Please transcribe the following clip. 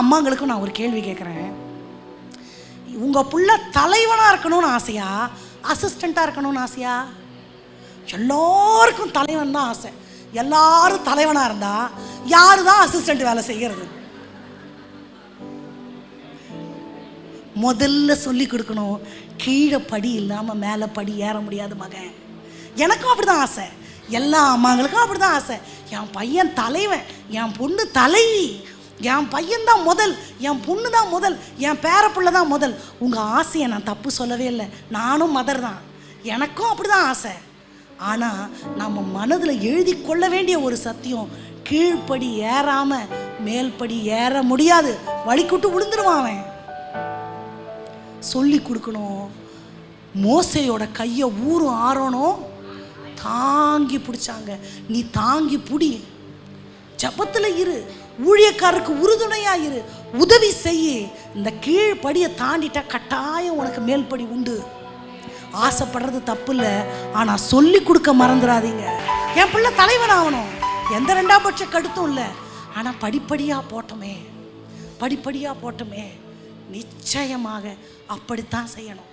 அம்மாங்களுக்கும் நான் ஒரு கேள்வி கேட்குறேன் உங்கள் புள்ள தலைவனாக இருக்கணும்னு ஆசையா? அசிஸ்டண்ட்டாக இருக்கணும்னு ஆசையா? எல்லாருக்கும் தலைவன் தான் ஆசை. எல்லாரும் தலைவனாக இருந்தால் யாரு தான் அசிஸ்டண்ட் வேலை செய்கிறது முதல்ல சொல்லி கொடுக்கணும். கீழே படி இல்லாமல் மேலே படி ஏற முடியாது மகன். எனக்கும் அப்படி தான் ஆசை. எல்லா அம்மாங்களுக்கும் அப்படி தான் ஆசை. என் பையன் தலைவன் என் பொண்ணு தலைவி என் பையன் தான் முதல் என் பொண்ணு தான் முதல் என் பேரப்பிள்ளை தான் முதல். உங்கள் ஆசையை நான் தப்பு சொல்லவே இல்லை. நானும் மதர் தான் எனக்கும் அப்படி தான் ஆசை. ஆனால் நம்ம மனதில் எழுதி கொள்ள வேண்டிய ஒரு சத்தியம் கீழ்ப்படி ஏறாமல் மேல்படி ஏற முடியாது. வழிக்குட்டு விழுந்துருவான் அவன். சொல்லி கொடுக்கணும். மோசையோட கையை ஊரும் ஆறணும் தாங்கி பிடிச்சாங்க. நீ தாங்கி பிடி. ஜபத்தில் இரு. ஊழியக்காரருக்கு உறுதுணையாக இரு. உதவி செய்யு. இந்த கீழ்ப்படியை தாண்டிட்டா கட்டாயம் உனக்கு மேல்படி உண்டு. ஆசைப்படுறது தப்பு இல்லை ஆனால் சொல்லி கொடுக்க மறந்துடாதீங்க என் பிள்ளை தலைவன் ஆகணும். எந்த ரெண்டாம் பட்ச கடுத்தும் இல்லை. ஆனால் படிப்படியாக போட்டோமே. படிப்படியாக போட்டோமே. நிச்சயமாக அப்படித்தான் செய்யணும்.